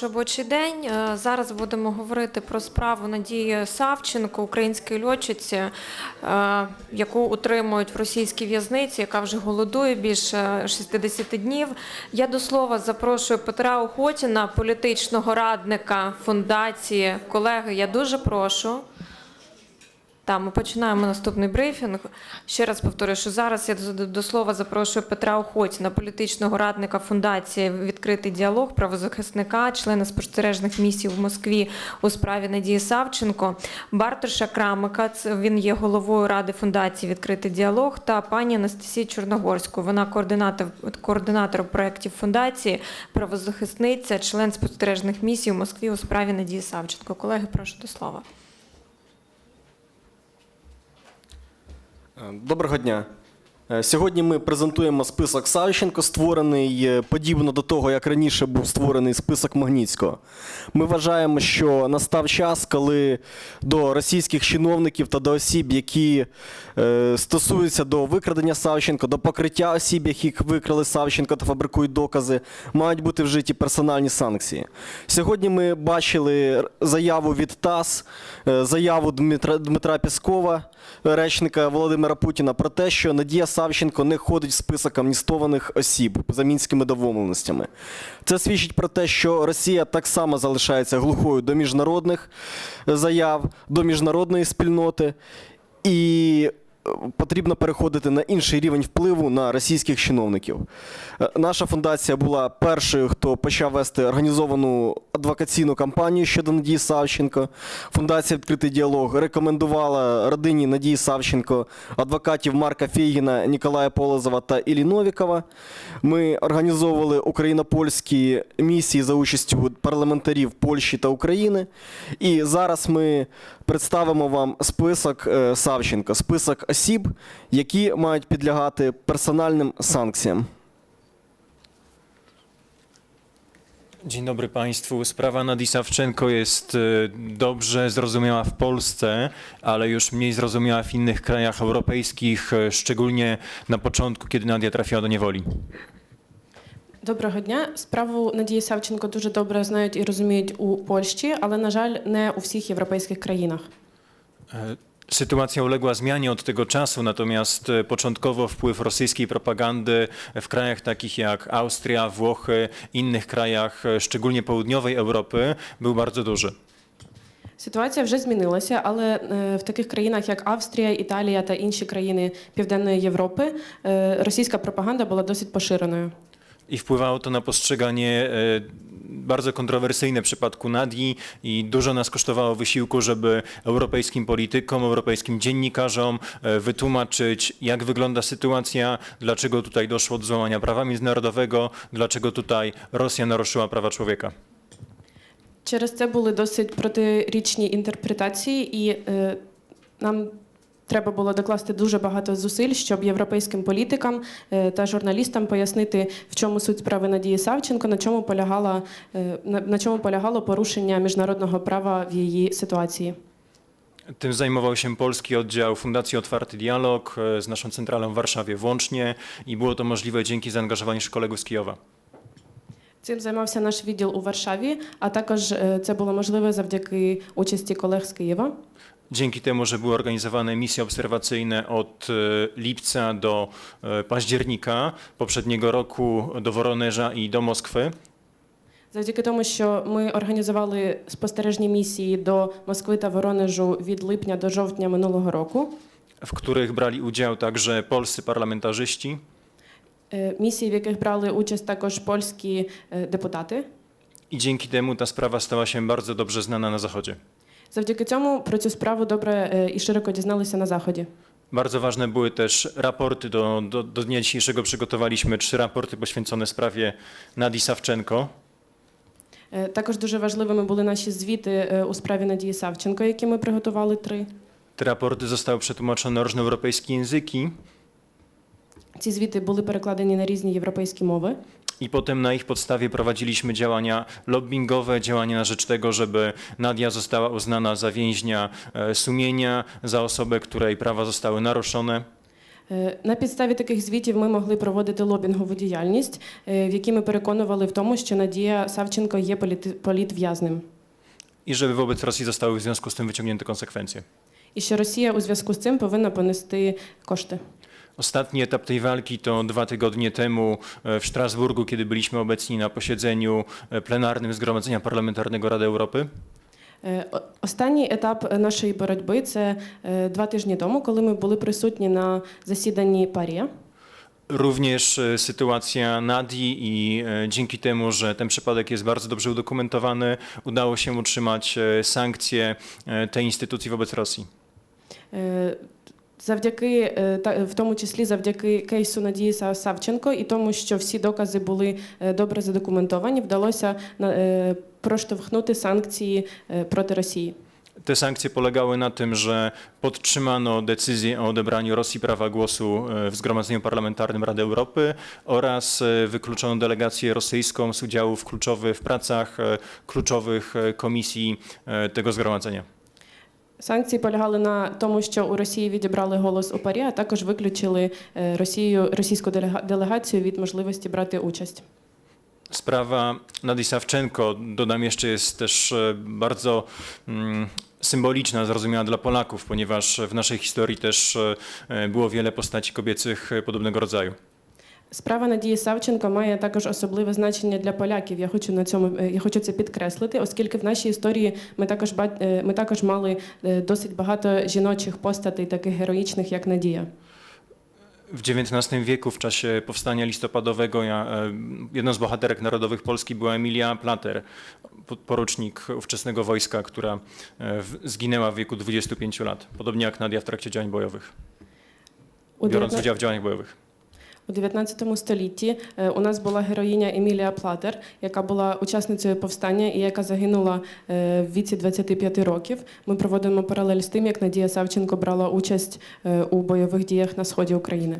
Ваш робочий день. Е, Зараз будемо говорити про справу Надії Савченко, української льотчиці, е, яку утримують в російській в'язниці, яка вже голодує більше 60 днів. Я до слова запрошую Петра Охотіна, політичного радника фундації. Колеги, я дуже прошу. Так, ми починаємо наступний брифінг. Ще раз повторюю, що зараз я до, слова запрошую Петра Охотіна, політичного радника фундації Відкритий діалог, правозахисника, члена спостережних місій в Москві у справі Надії Савченко, Бартоша Крамика, він є головою ради фундації Відкритий діалог, та пані Анастасію Чорногорську. Вона координатор, координатор проєктів фундації, правозахисниця, член спостережних місій у Москві у справі Надії Савченко. Колеги, прошу до слова. Доброго дня. Е, Сьогодні ми презентуємо список Савченко, створений е, подібно до того, як раніше був створений список Магнітського. Ми вважаємо, що настав час, коли до російських чиновників та до осіб, які е, стосуються до викрадення Савченко, до покриття осіб, яких викрали Савченко та фабрикують докази, мають бути вжиті персональні санкції. Сьогодні ми бачили заяву від ТАСС, заяву Дмитра Піскова, речника Володимира Путіна, про те, що Надія Савченко не ходить в список амністованих осіб за мінськими домовленостями. Це свідчить про те, що Росія так само залишається глухою до міжнародних заяв, до міжнародної спільноти. І потрібно переходити на інший рівень впливу на російських чиновників. Е, Наша фундація була першою, хто почав вести організовану адвокаційну кампанію щодо Надії Савченко. Фундація Відкритий діалог рекомендувала родині Надії Савченко адвокатів Марка Фейгіна, Ніколая Полозова та Іллі Новікова. Ми організовували україно-польські місії за участю парламентарів Польщі та України. І зараз ми представимо вам список е, Савченко, список осіб, які мають підлягати персональним санкціям. Dzień dobry Państwu. Sprawa Nadii Sawczenko jest e, dobrze zrozumiała w Polsce, ale już mniej zrozumiała w innych krajach europejskich, e, szczególnie na początku, kiedy Nadia trafiła do niewoli. Доброго дня. Справу Надії Савченко дуже добре знають і розуміють у Польщі, але на жаль, не у всіх європейських країнах. Sytuacja uległa zmianie od tego czasu, natomiast e, początkowo wpływ rosyjskiej propagandy w krajach takich jak Austria, Włochy, innych krajach, e, szczególnie południowej Europy, był bardzo duży. Ситуація вже змінилася, але е, в таких країнах, як Австрія, Італія та інші країни Південної Європи, е, російська пропаганда була досить поширеною. I wpływało to na postrzeganie e, bardzo kontrowersyjne w przypadku Nadii i dużo nas kosztowało wysiłku, żeby europejskim politykom, europejskim dziennikarzom e, wytłumaczyć, jak wygląda sytuacja, dlaczego tutaj doszło do złamania prawa międzynarodowego, dlaczego tutaj Rosja naruszyła prawa człowieka. Через це були досить протирічні інтерпретації, і е, нам треба було докласти дуже багато зусиль, щоб європейським політикам е, та журналістам пояснити, в чому суть справи Надії Савченко, на чому полягала е, на, на чому полягало порушення міжнародного права в її ситуації. Tym zajmował się polski oddział Fundacji Otwarty Dialog e, z naszą centralą w Warszawie włącznie i było to możliwe dzięki zaangażowaniu kolegów z Kijowa. Цим займався наш відділ у Варшаві, а також е, це було можливе завдяки участі колег з Києва. Dzięki temu, że były organizowane misje obserwacyjne od e, lipca do e, października poprzedniego roku do Woronerza i do Moskwy, Завдяки тому, що ми організували спостережні місії до Москви та Воронежу від липня до жовтня минулого року. w których brali udział także polscy parlamentarzyści, Е, Місії, в яких брали участь також польські е, депутати. i dzięki temu ta sprawa stała się bardzo dobrze znana na Zachodzie. Завдяки цьому про цю справу добре е, і широко дізналися на заході. Bardzo ważne były też raporty. Do, do, do dnia dzisiejszego przygotowaliśmy trzy raporty poświęcone sprawie Nadii Sawczenko. Е, Також дуже важливими були наші звіти е, у справі Надії Савченко, які ми приготували три. Te raporty zostały przetłumaczone na różne europejskie języki Ці звіти були перекладені на різні європейські мови. i potem na ich podstawie prowadziliśmy działania lobbyingowe, działania na rzecz tego, żeby Nadia została uznana za więźnia e, sumienia, za osobę, której prawa zostały naruszone. Е, На підставі таких звітів ми могли проводити лобінгову діяльність, е, в якій ми переконували в тому, що Надія Савченко є політи- політв'язнем. I żeby wobec Rosji zostały w związku z tym wyciągnięte konsekwencje. І що Росія у зв'язку з цим повинна понести кошти. Ostatni etap tej walki to dwa tygodnie temu e, w Strasburgu, kiedy byliśmy obecni na posiedzeniu e, plenarnym Zgromadzenia Parlamentarnego Rady Europy. Е, о- Останній етап нашої боротьби це е, два тижні тому, коли ми були присутні на засіданні Парія. Również e, sytuacja Nadii i e, dzięki temu, że ten przypadek jest bardzo dobrze udokumentowany, udało się utrzymać e, sankcje e, tej instytucji wobec Rosji. Е, Завдяки, е, та- в тому числі завдяки кейсу Надії Са- Савченко і тому, що всі докази були е, добре задокументовані, вдалося на- е, проштовхнути санкції е, проти Росії. Te sankcje polegały na tym, że podtrzymano decyzję o odebraniu Rosji prawa głosu e, w Zgromadzeniu Parlamentarnym Rady Europy oraz e, wykluczono delegację rosyjską z udziału w, kluczowych, w pracach e, kluczowych e, komisji e, tego zgromadzenia. Санкції полягали на тому, що у Росії відібрали голос у парі, а також виключили е, Росію російську делега- делегацію від можливості брати участь. Sprawa Nadii Sawczenko, dodam jeszcze, jest też e, bardzo mm, symboliczna, zrozumiała dla Polaków, ponieważ w naszej historii też e, było wiele postaci kobiecych e, podobnego rodzaju. Справа Надії Савченко має також особливе значення для поляків. Я хочу на цьому е, я хочу це підкреслити, оскільки в нашій історії ми також ба- е, ми також мали е, досить багато жіночих постатей, таких героїчних, як Надія. W XIX wieku, w czasie powstania listopadowego, ja, e, jedną z bohaterek narodowych Polski była Emilia Plater, po- porucznik ówczesnego wojska, która e, w- zginęła w wieku 25 lat, podobnie jak Nadia w trakcie działań bojowych, У biorąc 19 udział w działaniach bojowych. У 19 столітті е, у нас була героїня Емілія Платер, яка була учасницею повстання і яка загинула е, в віці 25 років. Ми проводимо паралель з тим, як Надія Савченко брала участь е, у бойових діях на сході України.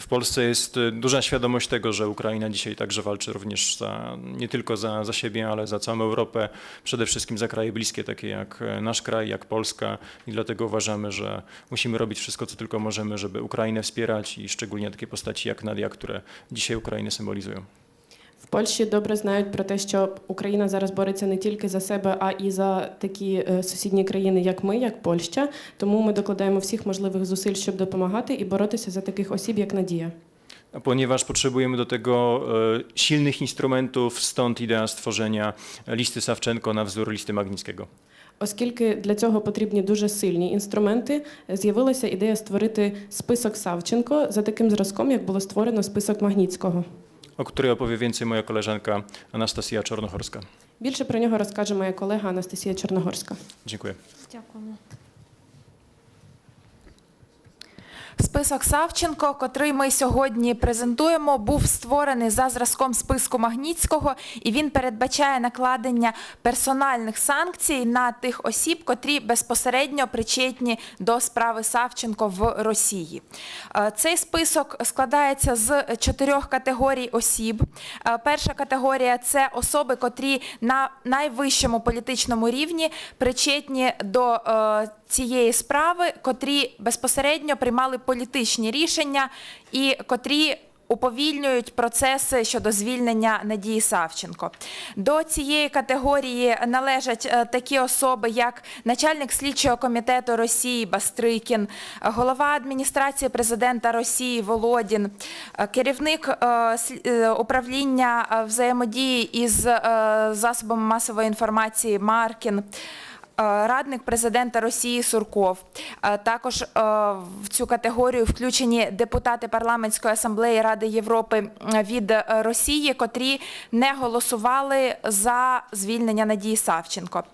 W Polsce jest e, duża świadomość tego, że Ukraina dzisiaj także walczy również za, nie tylko za, za siebie, ale za całą Europę, przede wszystkim za kraje bliskie, takie jak e, nasz kraj, jak Polska i dlatego uważamy, że musimy robić wszystko, co tylko możemy, żeby Ukrainę wspierać i szczególnie takie postaci jak Nadia, które dzisiaj Ukrainę symbolizują. В Польщі добре знають про те, що Україна зараз бореться не тільки за себе, а і за такі е, сусідні країни, як ми, як Польща. Тому ми докладаємо всіх можливих зусиль, щоб допомагати і боротися за таких осіб, як Надія. Ponieważ potrzebujemy do tego e, silnych instrumentów, stąd idea stworzenia listy Sawczenko na wzór listy Magnickiego. Оскільки для цього потрібні дуже сильні інструменти, з'явилася ідея створити список Савченко за таким зразком, як було створено список Магніцького. O której opowie więcej moja koleżanka Anastasia Czornochorska. Більше про нього розкаже моя колега Анастасія Чорногорська. Dziękuję. Дякуємо. Список Савченко, котрий ми сьогодні презентуємо, був створений за зразком списку Магнітського, і він передбачає накладення персональних санкцій на тих осіб, котрі безпосередньо причетні до справи Савченко в Росії. Е, Цей список складається з чотирьох категорій осіб. Е, Перша категорія це особи, котрі на найвищому політичному рівні причетні до е, цієї справи, котрі безпосередньо приймали політичні рішення і котрі уповільнюють процеси щодо звільнення Надії Савченко. До цієї категорії належать е, такі особи, як начальник слідчого комітету Росії Бастрикін, голова адміністрації президента Росії Володін, е, керівник е, управління взаємодії із засобами масової інформації Маркін. Е, Радник президента Росії Сурков. Е, Також е, в цю категорію включені депутати парламентської асамблеї Ради Європи від Росії, котрі не голосували за звільнення Надії Савченко.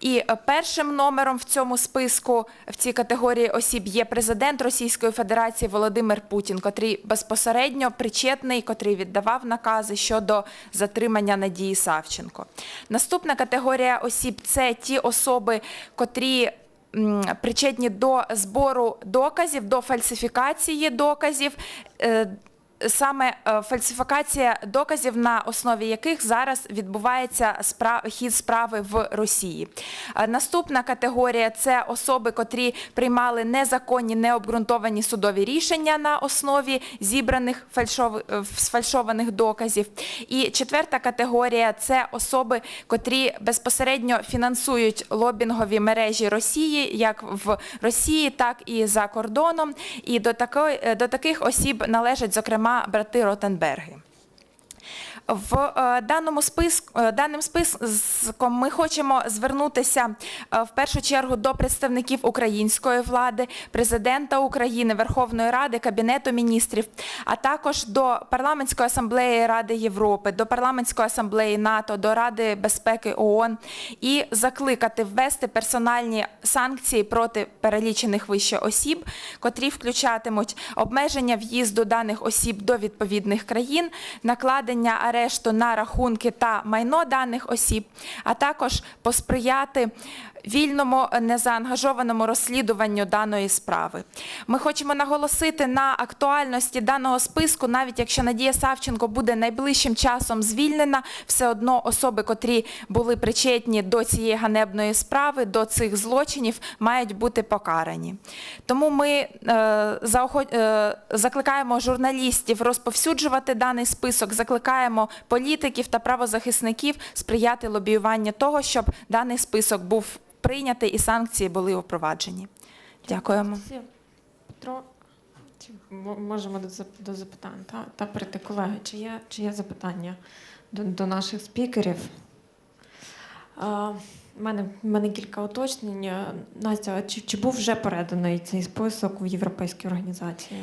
І е, першим номером в цьому списку в цій категорії осіб є президент Російської Федерації Володимир Путін, котрий безпосередньо причетний, котрий віддавав накази щодо затримання Надії Савченко. Наступна категорія осіб це ті особи, котрі причетні до збору доказів, до фальсифікації доказів. Саме е, фальсифікація доказів, на основі яких зараз відбувається хід справи в Росії. Е, Наступна категорія це особи, котрі приймали незаконні, необґрунтовані судові рішення на основі зібраних е, сфальшованих доказів. І четверта категорія це особи, котрі безпосередньо фінансують лобінгові мережі Росії, як в Росії, так і за кордоном. І до до таких осіб належать зокрема брати Ротенберги. В е, даному списку е, даним списком ми хочемо звернутися е, в першу чергу до представників української влади, президента України, Верховної Ради, Кабінету міністрів, а також до парламентської асамблеї Ради Європи, до парламентської асамблеї НАТО, до Ради безпеки ООН і закликати ввести персональні санкції проти перелічених вище осіб, котрі включатимуть обмеження в'їзду даних осіб до відповідних країн, накладення арешту на рахунки та майно даних осіб, а також посприяти вільному незаангажованому розслідуванню даної справи. Ми хочемо наголосити на актуальності даного списку, навіть якщо Надія Савченко буде найближчим часом звільнена, все одно особи, котрі були причетні до цієї ганебної справи, до цих злочинів, мають бути покарані. Тому ми е, заохо- е, закликаємо журналістів розповсюджувати даний список, закликаємо політиків та правозахисників сприяти лобіюванню того, щоб даний список був прийнятий і санкції були впроваджені. Дякуємо. Петро, чи можемо до, запитань? Та, та перейти, колеги, чи є, чи є запитання до, до наших спікерів? В мене, мене кілька уточнень. Настя, чи, чи був вже переданий цей список в європейські організації?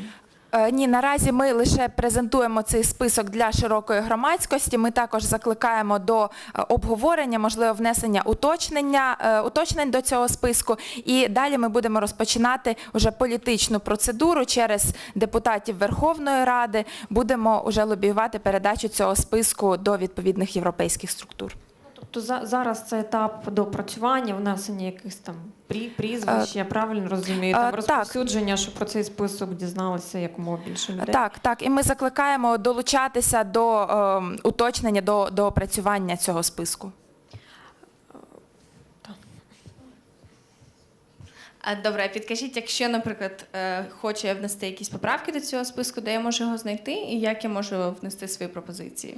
Е, Ні, наразі ми лише презентуємо цей список для широкої громадськості. Ми також закликаємо до е, обговорення, можливо, внесення уточнення, е, уточнень до цього списку. І далі ми будемо розпочинати уже політичну процедуру через депутатів Верховної Ради. Будемо вже лобіювати передачу цього списку до відповідних європейських структур. Тобто за, зараз це етап допрацювання, внесення якихось там прі- прізвищ, я правильно розумію, е, там розповсюдження, щоб про цей список дізналися якомога більше людей. Так, так. І ми закликаємо долучатися до е, уточнення, до, до опрацювання цього списку. А добре, підкажіть, якщо, наприклад, е, хочу я внести якісь поправки до цього списку, де я можу його знайти, і як я можу внести свої пропозиції?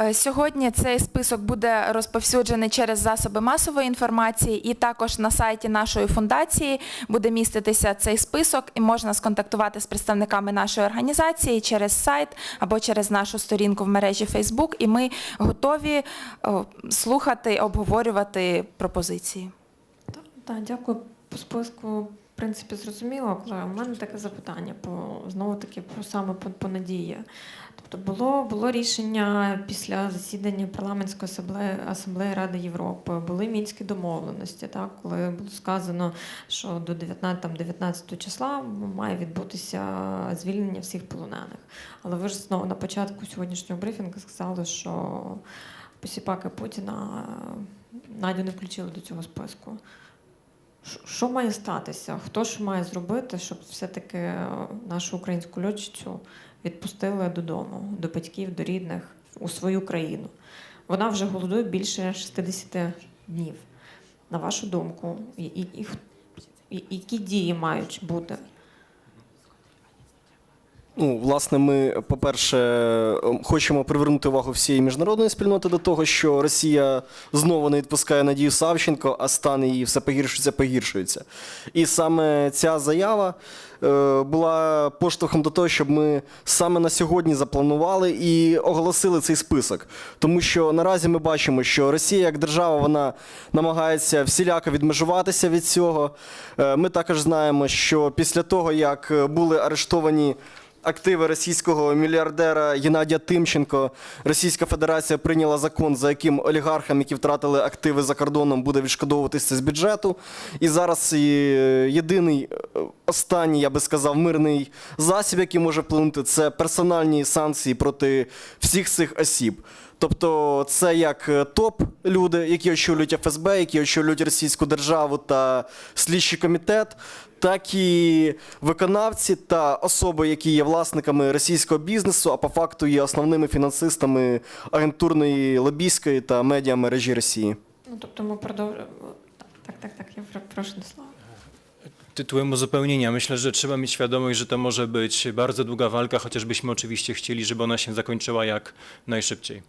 Е, Сьогодні цей список буде розповсюджений через засоби масової інформації, і також на сайті нашої фундації буде міститися цей список, і можна сконтактувати з представниками нашої організації через сайт або через нашу сторінку в мережі Facebook, і ми готові слухати, обговорювати пропозиції. Так, так, дякую. Списку, в принципі, зрозуміло, але у мене таке запитання по знову таки про саме по, по надії. Тобто було, було рішення після засідання парламентської асамблеї, асамблеї Ради Європи, були мінські домовленості, так, коли було сказано, що до 19, там, 19 числа має відбутися звільнення всіх полонених. Але ви ж знову на початку сьогоднішнього брифінгу сказали, що посіпаки Путіна е, Надю не включили до цього списку. Що- має статися? Хто ж має зробити, щоб все-таки е, нашу українську льотчицю відпустили додому, до батьків, до рідних у свою країну? Вона вже голодує більше 60 днів. На вашу думку, і, і, і- які дії мають бути? Ну, власне, ми, по-перше, ем, хочемо привернути увагу всієї міжнародної спільноти до того, що Росія знову не відпускає Надію Савченко, а стан її все погіршується, погіршується. І саме ця заява е, була поштовхом до того, щоб ми саме на сьогодні запланували і оголосили цей список. Тому що наразі ми бачимо, що Росія як держава вона намагається всіляко відмежуватися від цього. Е, Ми також знаємо, що після того, як були арештовані активи російського мільярдера Геннадія Тимченко. Російська Федерація прийняла закон, за яким олігархам, які втратили активи за кордоном, буде відшкодовуватися з бюджету. І зараз е, єдиний е, останній, я би сказав, мирний засіб, який може вплинути, це персональні санкції проти всіх цих осіб. Тобто, це як е, топ-люди, які очолюють ФСБ, які очолюють Російську державу та слідчий комітет, так і виконавці та особи, які є власниками російського бізнесу, а по факту є основними фінансистами агентурної лобійської та медіамережі Росії. Ну, тобто ми продовжуємо. Так, так, так, так, я про- прошу до слова. Tytułem uzupełnienia myślę, że trzeba mieć świadomość, że to może być bardzo długa walka, chociażbyśmy oczywiście chcieli, żeby ona się zakończyła jak najszybciej.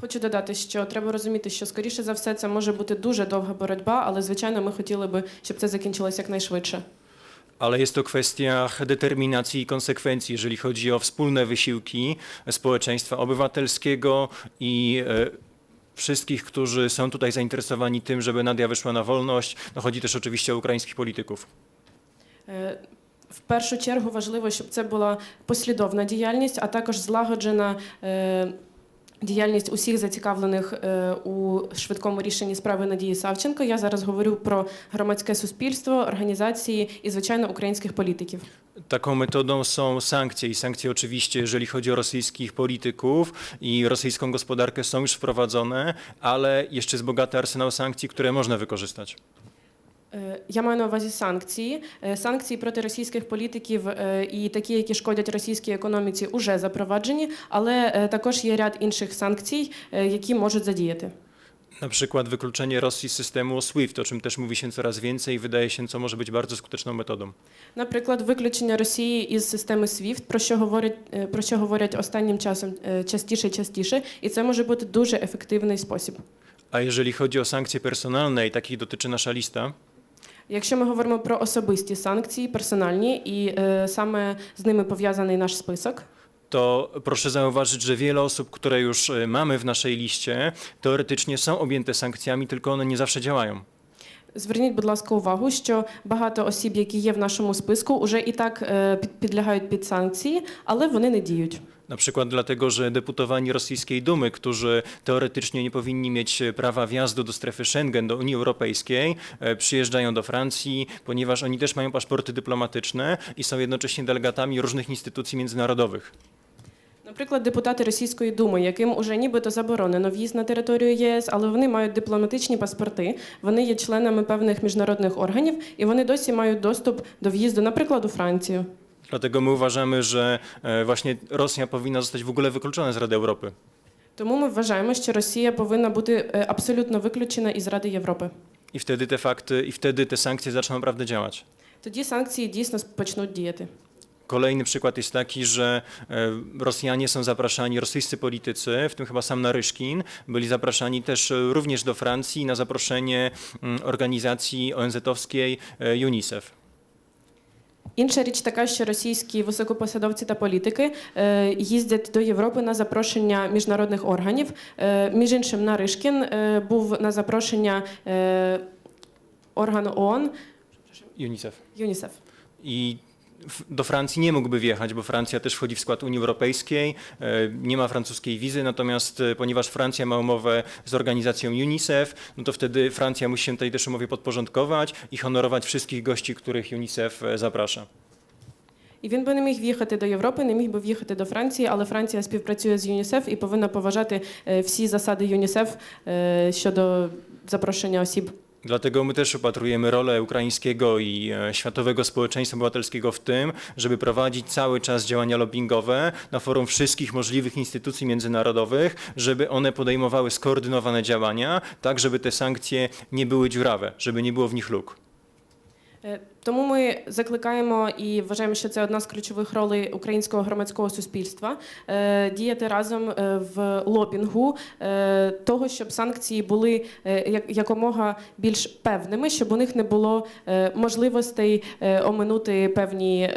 Хочу додати, що треба розуміти, що скоріше за все це може бути дуже довга боротьба, але звичайно ми хотіли би, щоб це закінчилося якнайшвидше. Ale jest to kwestia determinacji i konsekwencji, jeżeli chodzi o wspólne wysiłki społeczeństwa obywatelskiego i e, wszystkich, którzy są tutaj zainteresowani tym, żeby Nadia wyszła na wolność. No, chodzi też oczywiście o ukraińskich polityków. Е, В першу чергу важливо, щоб це була послідовна діяльність, а також злагоджена е, діяльність усіх зацікавлених е, у швидкому rішенні справи Надії Савченко. Я зараз говорю про громадське суспільство, організації і, звичайно, українських політиків. Taką metodą są sankcje i sankcje oczywiście, jeżeli chodzi o rosyjskich polityków i rosyjską gospodarkę są już wprowadzone, ale jeszcze jest bogaty arsenał sankcji, które można wykorzystać. Е, Я маю на увазі санкції. Е, Санкції проти російських політиків е, і такі, які шкодять російській економіці, вже запроваджені, але також є ряд інших санкцій, які можуть задіяти. Na przykład wykluczenie Rosji z systemu SWIFT, o czym też mówi się coraz więcej i wydaje się, co może być bardzo skuteczną metodą. Наприклад, виключення Росії із системи SWIFT, про що говорять про що говорять останнім часом частіше і частіше, і це може бути дуже ефективний спосіб. A jeżeli chodzi o sankcje personalne i takich dotyczy nasza lista, Якщо ми говоримо про особисті санкції, персональні, і е, саме з ними пов'язаний наш список. to proszę zauważyć, że wiele osób, które już e, mamy w naszej liście, teoretycznie są objęte sankcjami, tylko one nie zawsze działają. Зверніть, будь ласка, увагу, що багато осіб, які є в нашому списку, вже і так е, під- підлягають під санкції, але вони не діють. Na przykład dlatego, że deputowani rosyjskiej Dumy, którzy teoretycznie nie powinni mieć e, prawa wjazdu do strefy Schengen, do Unii Europejskiej, e, przyjeżdżają do Francji, ponieważ oni też mają paszporty dyplomatyczne i są jednocześnie delegatami różnych instytucji międzynarodowych. Наприклад, депутати Російської думи, яким уже нібито заборонено в'їзд на територію єС, але вони мають дипломатичні паспорти, вони є членами певних міжнародних органів, і вони досі мають доступ до в'їзду, наприклад, у Францію. Dlatego my uważamy, że e, właśnie Rosja powinna zostać w ogóle wykluczona z Rady Europy. Тому ми вважаємо, що Росія повинна бути е, абсолютно виключена із Ради Європи. I wtedy te fakty, i wtedy te sankcje zaczną naprawdę działać. Тоді санкції дійсно почнуть діяти. Kolejny przykład jest taki, że e, Rosjanie są zapraszani, rosyjscy politycy, w tym chyba sam Naryszkin, byli zapraszani też e, również do Francji na zaproszenie mm, organizacji ONZ-owskiej e, UNICEF. Інша річ така, що російські високопосадовці та політики е, їздять до Європи на запрошення міжнародних органів. Е, між іншим, Наришкін е, був на запрошення е, органу ООН UNICEF. ЮНІСЕФ. I w- do Francji nie mógłby wjechać, bo Francja też wchodzi w skład Unii Europejskiej, e, nie ma francuskiej wizy, natomiast e, ponieważ Francja ma umowę z organizacją UNICEF, no to wtedy Francja musi się tej też umowie podporządkować i honorować wszystkich gości, których UNICEF e, zaprasza. І він би не міг в'їхати до Європи, не міг би в'їхати до Франції, але Франція співпрацює з ЮНІСЕФ і повинна поважати е, всі засади ЮНІСЕФ е, щодо запрошення осіб. Dlatego my też upatrujemy rolę ukraińskiego i e, światowego społeczeństwa obywatelskiego w tym, żeby prowadzić cały czas działania lobbyingowe na forum wszystkich możliwych instytucji międzynarodowych, żeby one podejmowały skoordynowane działania, tak żeby te sankcje nie były dziurawe, żeby nie było w nich luk. Е, Тому ми закликаємо і вважаємо, що це одна з ключових ролей українського громадського суспільства е, діяти разом е, в лобінгу того, щоб санкції були якомога більш певними, щоб у них не було можливостей оминути певні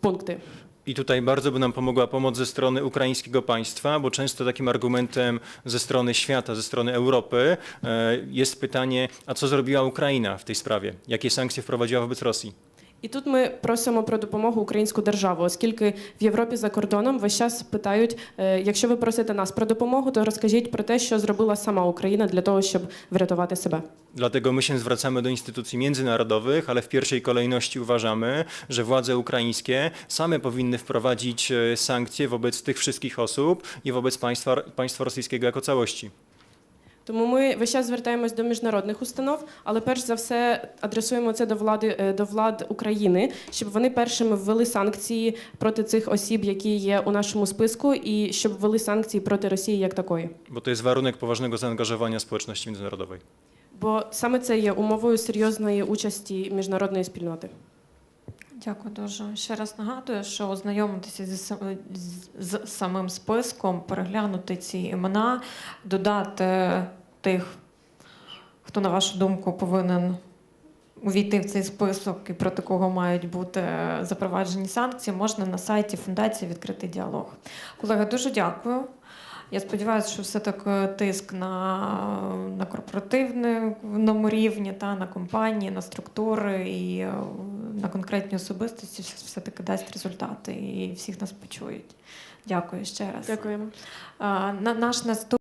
пункти. I tutaj bardzo by nam pomogła pomoc ze strony ukraińskiego państwa, bo często takim argumentem ze strony świata, ze strony Europy e, jest pytanie, a co zrobiła Ukraina w tej sprawie? Jakie sankcje wprowadziła wobec Rosji? І тут ми просимо про допомогу українську державу, оскільки в Європі за кордоном весь час питають: е, якщо ви просите нас про допомогу, то розкажіть про те, що зробила сама Україна для того, щоб wratować себе. Dlatego my się zwracamy do instytucji międzynarodowych, ale w pierwszej kolejności uważamy, że władze ukraińskie same powinny wprowadzić e, sankcje wobec tych wszystkich osób i wobec państwa, państwa rosyjskiego jako całości. Тому ми весь час звертаємось до міжнародних установ, але перш за все адресуємо це до влади е, до влад України, щоб вони першими ввели санкції проти цих осіб, які є у нашому списку, і щоб ввели санкції проти Росії як такої. Bo to jest warunek poważnego zaangażowania społeczności międzynarodowej. Бо саме це є умовою серйозної участі міжнародної спільноти. Дякую дуже. Ще раз нагадую, що ознайомитися зі з, з самим списком, переглянути ці імена, додати тих, хто, на вашу думку, повинен увійти в цей список і проти кого мають бути запроваджені санкції, можна на сайті Фундації відкритий діалог. Колеги, дуже дякую. Я сподіваюся, що все-таки тиск на, на корпоративному рівні, та, на компанії, на структури і е, на конкретні особистості все-таки дасть результати і всіх нас почують. Дякую ще раз. Дякуємо. А, на- Наш наступ...